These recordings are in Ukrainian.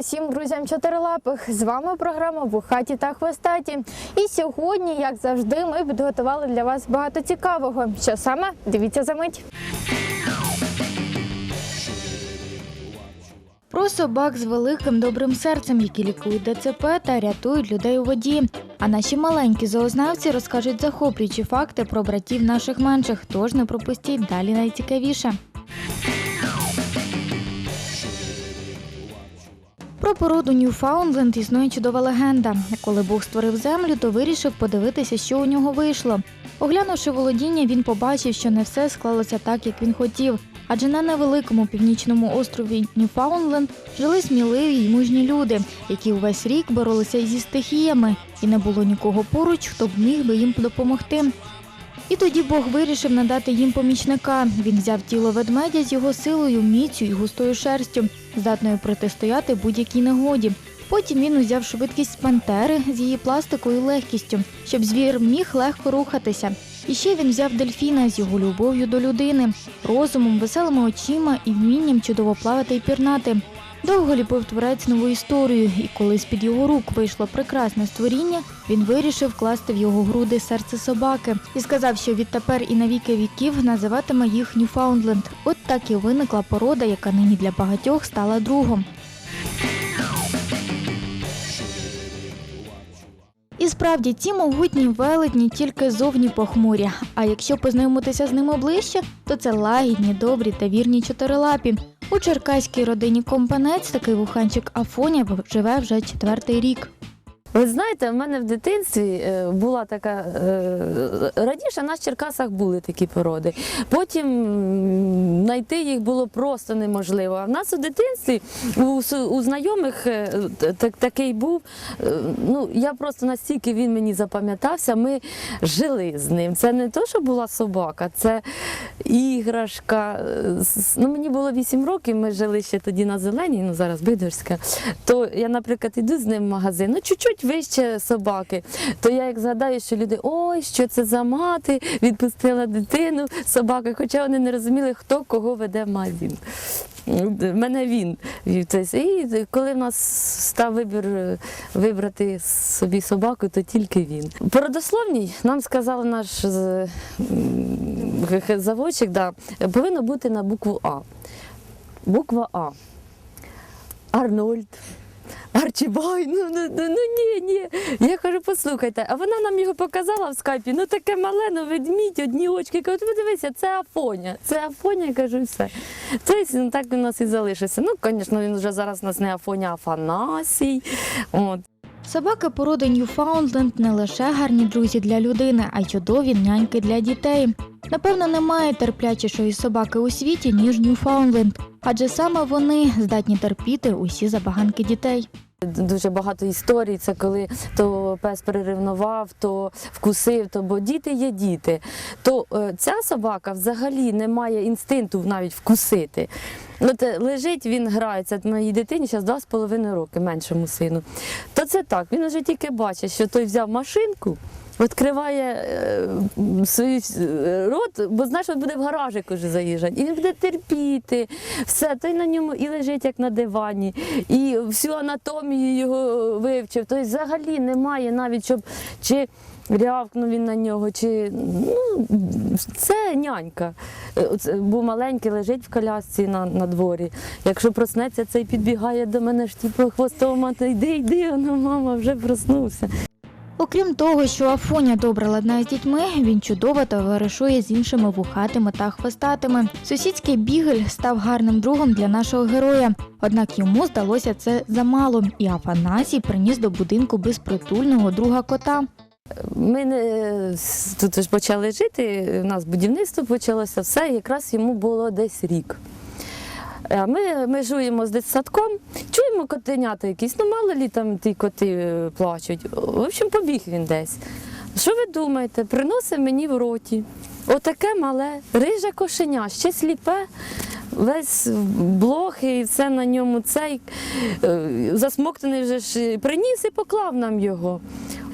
всім друзям чотирилапих. З вами програма Вухаті та Хвостаті. І сьогодні, як завжди, ми підготували для вас багато цікавого. Що саме? Дивіться за мить. Про собак з великим добрим серцем, які лікують ДЦП та рятують людей у воді. А наші маленькі зоознавці розкажуть захоплюючі факти про братів наших менших. Тож не пропустіть далі найцікавіше. Про породу Ньюфаундленд існує чудова легенда. Коли Бог створив землю, то вирішив подивитися, що у нього вийшло. Оглянувши володіння, він побачив, що не все склалося так, як він хотів. Адже на невеликому північному острові Ньюфаундленд жили сміливі й мужні люди, які увесь рік боролися зі стихіями, і не було нікого поруч, хто б міг би їм допомогти. І тоді Бог вирішив надати їм помічника. Він взяв тіло ведмедя з його силою, міцю і густою шерстю, здатною протистояти будь-якій негоді. Потім він узяв швидкість пантери з її пластикою легкістю, щоб звір міг легко рухатися. І ще він взяв дельфіна з його любов'ю до людини, розумом, веселими очима і вмінням чудово плавати і пірнати. Довго ліпив творець нову історію, і коли з-під його рук вийшло прекрасне створіння, він вирішив вкласти в його груди серце собаки і сказав, що відтепер і на віки віків називатиме їх Ньюфаундленд. От так і виникла порода, яка нині для багатьох стала другом. І справді ці могутні велетні тільки зовні похмурі. А якщо познайомитися з ними ближче, то це лагідні, добрі та вірні чотирилапі. У черкаській родині Компанець такий вуханчик Афоня живе вже четвертий рік. Ви знаєте, в мене в дитинстві е, була така е, раніше на Черкасах були такі породи. Потім знайти їх було просто неможливо. А в нас у дитинстві у, знайомих е, так, такий був. Ну я просто настільки він мені запам'ятався. Ми жили з ним. Це не то, що була собака, це іграшка. Ну мені було 8 років. Ми жили ще тоді на зеленій, ну зараз Бидорська. То я, наприклад, іду з ним в магазин, ну чуть-чуть вище собаки. То я як згадаю, що люди, ой, що це за мати, відпустила дитину собаки, хоча вони не розуміли, хто кого веде. В мене він. І коли в нас став вибір е, вибрати собі собаку, то тільки він. По нам сказав наш заводчик, да, повинно бути на букву А. Буква А. Арнольд. Арчибай, ну, ну, ну, ну ні, ні. Я кажу, послухайте, а вона нам його показала в скайпі, ну таке мале, ну ведмідь, одні очки. Кажу, подивися, це Афоня. Це Афоня, я кажу, все. Тобто ну, так у нас і залишився. Ну, звісно, він вже зараз у нас не Афоня, а Афанасій. От. Собаки породи Ньюфаундленд не лише гарні друзі для людини, а й чудові няньки для дітей. Напевно, немає терплячішої собаки у світі, ніж Ньюфаундленд, адже саме вони здатні терпіти усі забаганки дітей. Дуже багато історій. Це коли то пес переревнував, то вкусив, то бо діти є діти. То е, ця собака взагалі не має інстинкту навіть вкусити. От е, лежить, він грається. Моїй дитині зараз два з половиною роки, меншому сину. То це так, він вже тільки бачить, що той взяв машинку. Відкриває е, свій е, рот, бо знаєш, він буде в гаражик уже заїжджати. І він буде терпіти, все, той на ньому і лежить, як на дивані, і всю анатомію його вивчив. Тобто взагалі немає навіть, щоб чи рявкнув він на нього, чи ну, це нянька. Е, Був маленький, лежить в колясці на, на дворі. Якщо проснеться, цей підбігає до мене ж типу хвостом, мати, йди, йди, ну, мама вже проснувся. Окрім того, що Афоня добре ладнає з дітьми, він чудово товаришує з іншими вухатими та хвостатими. Сусідський бігель став гарним другом для нашого героя. Однак йому здалося це замало, і Афанасій приніс до будинку безпритульного друга кота. Ми тут ж почали жити, у нас будівництво почалося, все, якраз йому було десь рік. Ми межуємо з дитсадком, чуємо котенята якісь, ну мало лі там ті коти е, плачуть. В общем, побіг він десь. Що ви думаєте? Приносить мені в роті. Отаке мале, риже кошеня, ще сліпе, весь в блохи і все на ньому цей е, засмоктаний вже ж приніс і поклав нам його.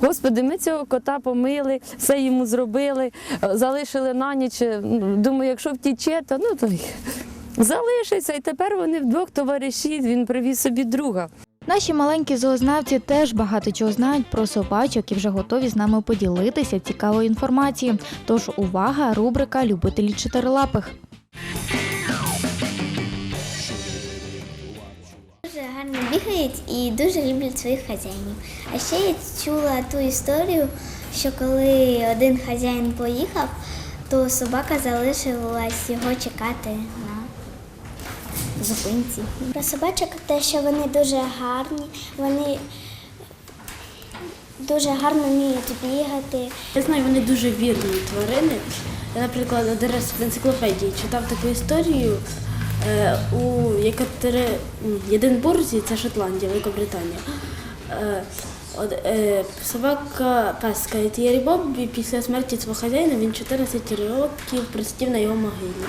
Господи, ми цього кота помили, все йому зробили, е, залишили на ніч. е, ну, Думаю, якщо втіче, то ну то залишиться. І тепер вони вдвох товариші, він привіз собі друга. Наші маленькі зоознавці теж багато чого знають про собачок і вже готові з нами поділитися цікавою інформацією. Тож увага, рубрика Любителі чотирилапих. Дуже гарно бігають і дуже люблять своїх хазяїнів. А ще я чула ту історію, що коли один хазяїн поїхав, то собака залишилась його чекати на зупинці. Про собачок те, що вони дуже гарні, вони дуже гарно вміють бігати. Я знаю, вони дуже вірні тварини. Я, наприклад, один раз в енциклопедії читав таку історію е, у Єкатери... Єдинбурзі, це Шотландія, Великобританія. Е, е, собака песка і Тієрі Боббі після смерті свого хазяїна він 14 років присидів на його могилі.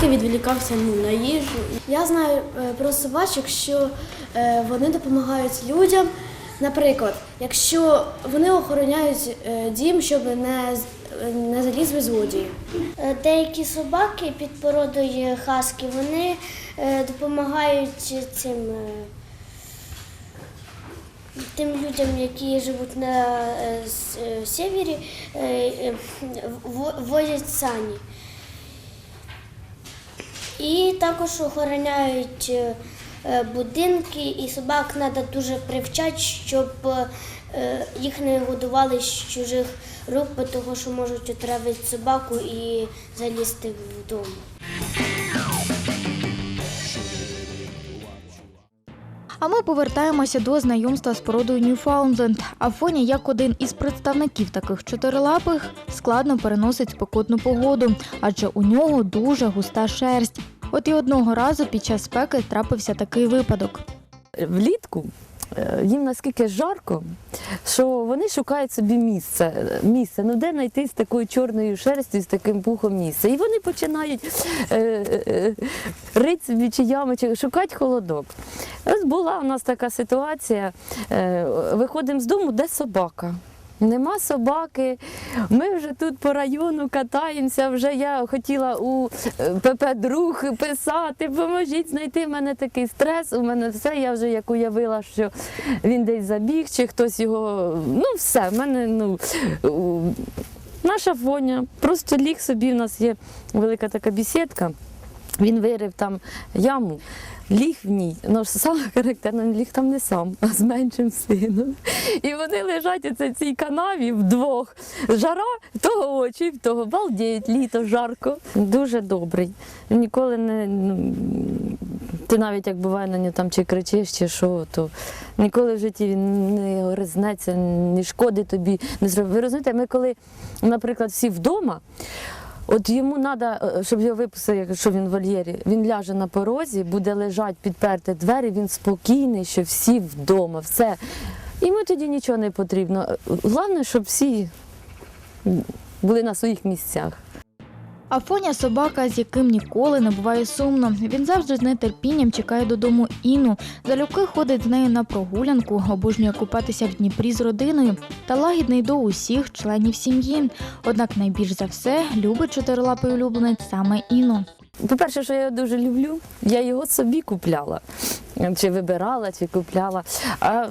Тільки відволікався ну, на їжу. Я знаю е, про собачок, що е, вони допомагають людям. Наприклад, якщо вони охороняють е, дім, щоб не, не залізли злодії. Деякі собаки під породою хаски вони допомагають цим тим людям, які живуть на с- севері, в- возять сані. І також охороняють е, е, будинки, і собак треба дуже привчати, щоб е, їх не годували з чужих рук, тому що можуть отравити собаку і залізти вдома. А ми повертаємося до знайомства з породою Ньюфаундленд. Афоня, як один із представників таких чотирилапих, складно переносить спекотну погоду, адже у нього дуже густа шерсть. От і одного разу під час спеки трапився такий випадок. влітку їм наскільки жарко, що вони шукають собі місце. е, місце. Ну де знайти з такою чорною шерстю, з таким пухом місце. І вони починають е, е, рити собі чи ями, чи шукати холодок. Ось була у нас така ситуація. Е, виходимо з дому, де собака. Нема собаки. Ми вже тут по району катаємося. Вже я хотіла у е, ПП друг писати, поможіть знайти в мене такий стрес. У мене все. Я вже як уявила, що він десь забіг, чи хтось його. Ну, все, в мене ну. Наша фоня просто ліг собі. У нас є велика така бісідка. Він вирив там яму, ліг в ній. Ну, саме характерно, ліг там не сам, а з меншим сином. І вони лежать оце в цій канаві вдвох. Жара, того очі, того балдіють, літо жарко. Дуже добрий. Ніколи не. ну, Ти навіть як буває на нього там чи кричиш, чи що, то ніколи в житті він не гризнеться, не шкодить тобі, не зробить. Ви розумієте, ми коли, наприклад, всі вдома. От йому треба, щоб його випустили, якщо він в вольєрі, він ляже на порозі, буде лежати, підперти двері, він спокійний, що всі вдома, все. Йому тоді нічого не потрібно. Головне, щоб всі були на своїх місцях. Афоня собака, з яким ніколи не буває сумно. Він завжди з нетерпінням чекає додому Іну. Залюбки ходить з нею на прогулянку, обожнює купатися в Дніпрі з родиною та лагідний до усіх членів сім'ї. Однак найбільш за все любить чотирилапий улюбленець саме Іну. По-перше, що я його дуже люблю, я його собі купляла. Чи вибирала, чи купляла. А,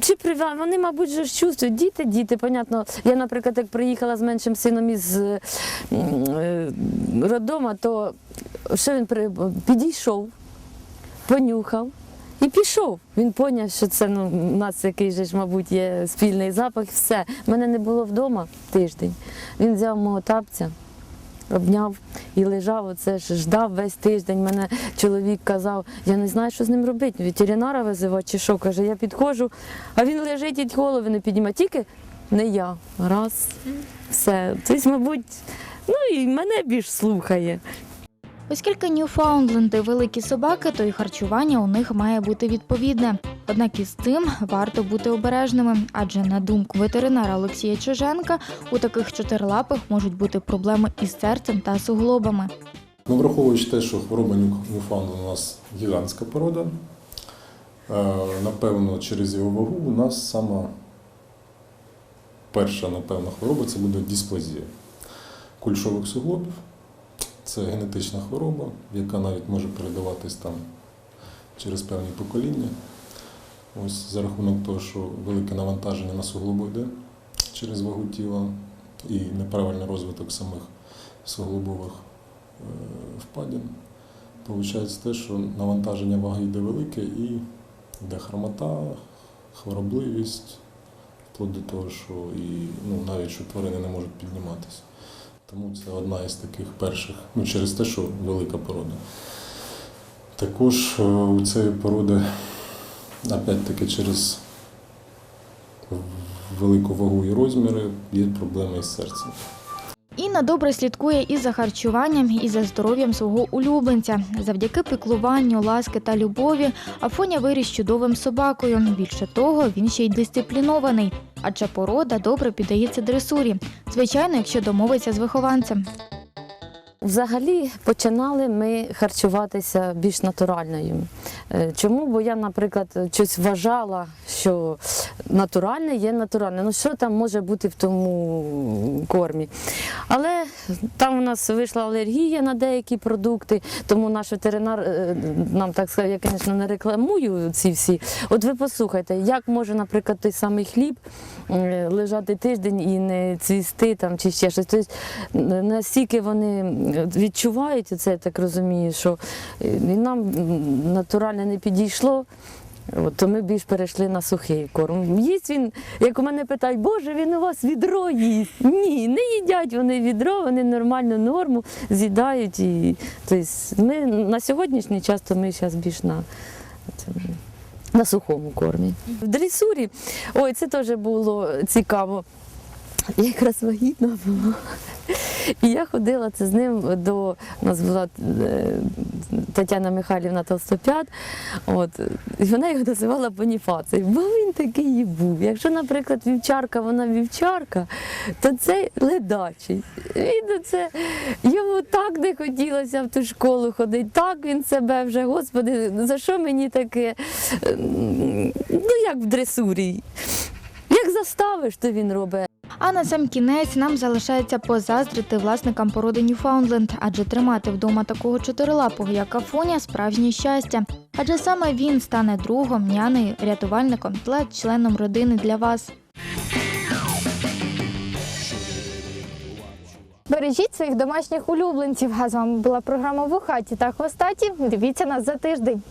чи привела, вони, мабуть, вже ж чувствують, діти, діти, понятно. Я, наприклад, як приїхала з меншим сином із е, роддома, то що він підійшов, понюхав. І пішов. Він поняв, що це ну, у нас який же ж, мабуть, є спільний запах. Все. Мене не було вдома тиждень. Він взяв мого тапця, обняв і лежав, оце ж ждав весь тиждень. Мене чоловік казав, я не знаю, що з ним робити. Ветеринара визивати чи що. Каже, я підходжу, а він лежить і голови не піднімає. Тільки не я. Раз, все. Тобто, мабуть, ну і мене більш слухає. Оскільки Ньюфаундленди великі собаки, то і харчування у них має бути відповідне. Однак із цим варто бути обережними, адже на думку ветеринара Олексія Чиженка, у таких чотирилапих можуть бути проблеми із серцем та суглобами. Ну, враховуючи те, що хвороба Ньюфаундленд у нас гігантська порода, е, напевно, через його вагу у нас сама перша, напевно, хвороба це буде дисплазія кульшових суглобів. Це генетична хвороба, яка навіть може передаватись там через певні покоління. Ось за рахунок того, що велике навантаження на суглоби йде через вагу тіла і неправильний розвиток самих суглобових е, впадін. Получається те, що навантаження ваги йде велике і йде хромота, хворобливість, вплоть до того, що і ну, навіть що тварини не можуть підніматися. Тому це одна із таких перших, ну через те, що велика порода. Також е, у цієї породи, опять-таки, через велику вагу і розміри є проблеми із серцем. Інна добре слідкує і за харчуванням, і за здоров'ям свого улюбленця. Завдяки піклуванню, ласки та любові Афоня виріс чудовим собакою. Більше того, він ще й дисциплінований, адже порода добре піддається дресурі. Звичайно, якщо домовиться з вихованцем. Взагалі починали ми харчуватися більш натуральною. Е, Чому? Бо я, наприклад, щось вважала, що натуральне є натуральне. Ну що там може бути в тому кормі? Але там у нас вийшла алергія на деякі продукти, тому наш ветеринар е, нам так сказав, я, звісно, не рекламую ці всі. От ви послухайте, як може, наприклад, той самий хліб е, лежати тиждень і не цвісти там чи ще щось. Тобто настільки вони відчувають це, я так розумію, що е, нам м, натуральне не підійшло. От, то ми більш перейшли на сухий корм. Їсть він, як у мене питають, Боже, він у вас відро їсть. Ні, не їдять вони відро, вони нормальну норму з'їдають. І, тобто, ми на сьогоднішній час то ми зараз більш на, на сухому кормі. В дресурі, ой, це теж було цікаво. Я якраз вагітна була. І я ходила це з ним до у нас була е, Тетяна Михайлівна Толстопят. От, і вона його називала Боніфацій, бо він такий і був. Якщо, наприклад, вівчарка, вона вівчарка, то це ледачий. Він це йому так не хотілося в ту школу ходити, так він себе вже, господи, за що мені таке? Ну, як в дресурі. Заставиш, то він робить. А на сам кінець нам залишається позаздрити власникам породи Ньюфаундленд, адже тримати вдома такого чотирилапого, як Афоня, справжнє щастя. Адже саме він стане другом, нянею, рятувальником та членом родини для вас. Бережіть своїх домашніх улюбленців. А з вами була програма «Вухаті та хвостаті. Дивіться нас за тиждень.